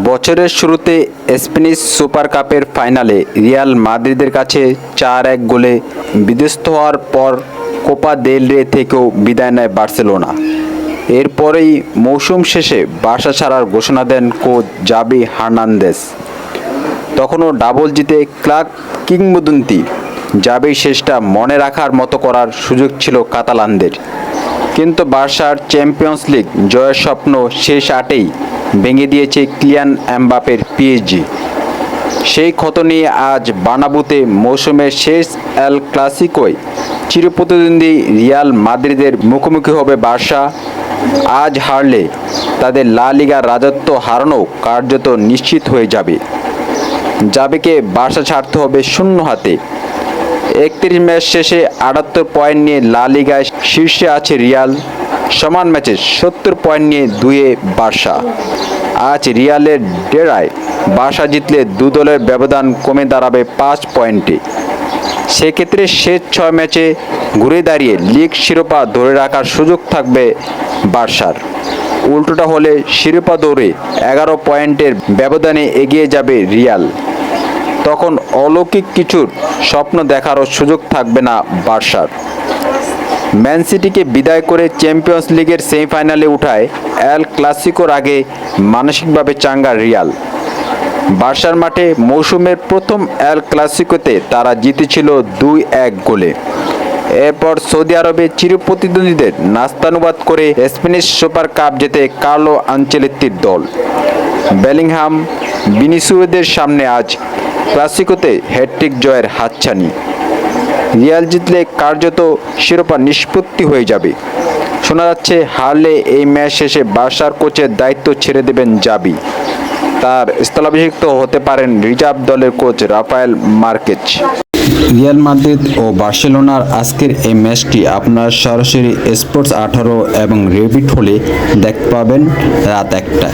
বছরের শুরুতে Spanish super কাপের ফাইনালে রিয়াল মাদ্রিদের কাছে চার এক গোলে বিধ্বস্ত হওয়ার পর কোপা দেল রে থেকেও বিদায় নেয় বার্সেলোনা। এরপরেই মৌসুম শেষে বাসা ছাড়ার ঘোষণা দেন কোচ জাবি হার্নান্দেস তখনও ডাবল জিতে ক্লার্ক কিংবদন্তি যাবে শেষটা মনে রাখার মতো করার সুযোগ ছিল কাতালানদের। কিন্তু বার্সার চ্যাম্পিয়ন্স লিগ জয়ের স্বপ্ন শেষ আটেই ভেঙে দিয়েছে ক্লিয়ান এমবাপের পিএইচজি। সেই ক্ষত নিয়ে আজ বানাবুতে মৌসুমের শেষ এল ক্লাসিকোয় চিরপ্রতিদ্বন্দ্বী রিয়াল মাদ্রিদের মুখোমুখি হবে বার্সা। আজ হারলে তাদের লা লিগার রাজত্ব হারানো কার্যত নিশ্চিত হয়ে যাবে। জাবেকে বার্সা ছাড়তে হবে শূন্য হাতে। একত্রিশ ম্যাচ শেষে আটাত্তর পয়েন্ট নিয়ে লা লিগায় শীর্ষে আছে রিয়াল। সমান ম্যাচে সত্তর পয়েন্ট নিয়ে দুয়ে বার্সা। আজ রিয়ালের ডেরায় বার্সা জিতলে দু দলের ব্যবধান কমে দাঁড়াবে পাঁচ পয়েন্টে। সেক্ষেত্রে শেষ ছয় ম্যাচে ঘুরে দাঁড়িয়ে লিগ শিরোপা ধরে রাখার সুযোগ থাকবে বার্সার। উল্টোটা হলে শিরোপা দৌড়ে এগারো পয়েন্টের ব্যবধানে এগিয়ে যাবে রিয়াল। তখন অলৌকিক কিছুর স্বপ্ন দেখারও সুযোগ থাকবে না বার্সার। ম্যান সিটিকে বিদায় করে চ্যাম্পিয়ন্স লিগের সেমিফাইনালে উঠায় অ্যাল ক্লাসিকোর আগে মানসিকভাবে চাঙ্গা রিয়াল। বার্সার মাঠে মৌসুমের প্রথম অ্যাল ক্লাসিকোতে তারা জিতেছিল দুই এক গোলে। এরপর সৌদি আরবে চিরপ্রতিদ্বন্দ্বীদের নাস্তানুবাদ করে স্প্যানিশ সুপার কাপ জেতে কার্লো আঞ্চেলেত্তির দল। বেলিংহাম বিনিসুয়েদের সামনে আজ ক্লাসিকোতে হ্যাট্রিক জয়ের হাতছানি। রিয়াল জিতলে কার্যত শিরোপা নিষ্পত্তি হয়ে যাবে। শোনা যাচ্ছে, হারলে এই ম্যাচ শেষে বার্সার কোচের দায়িত্ব ছেড়ে দেবেন জাবি। তার স্থলাভিষিক্ত হতে পারেন রিজার্ভ দলের coach Rafael Marquez Real Madrid ও বার্সেলোনার আজকের এই ম্যাচটি আপনার সরাসরি স্পোর্টস আঠারো এবং রেবিট হলে দেখতে পাবেন রাত একটা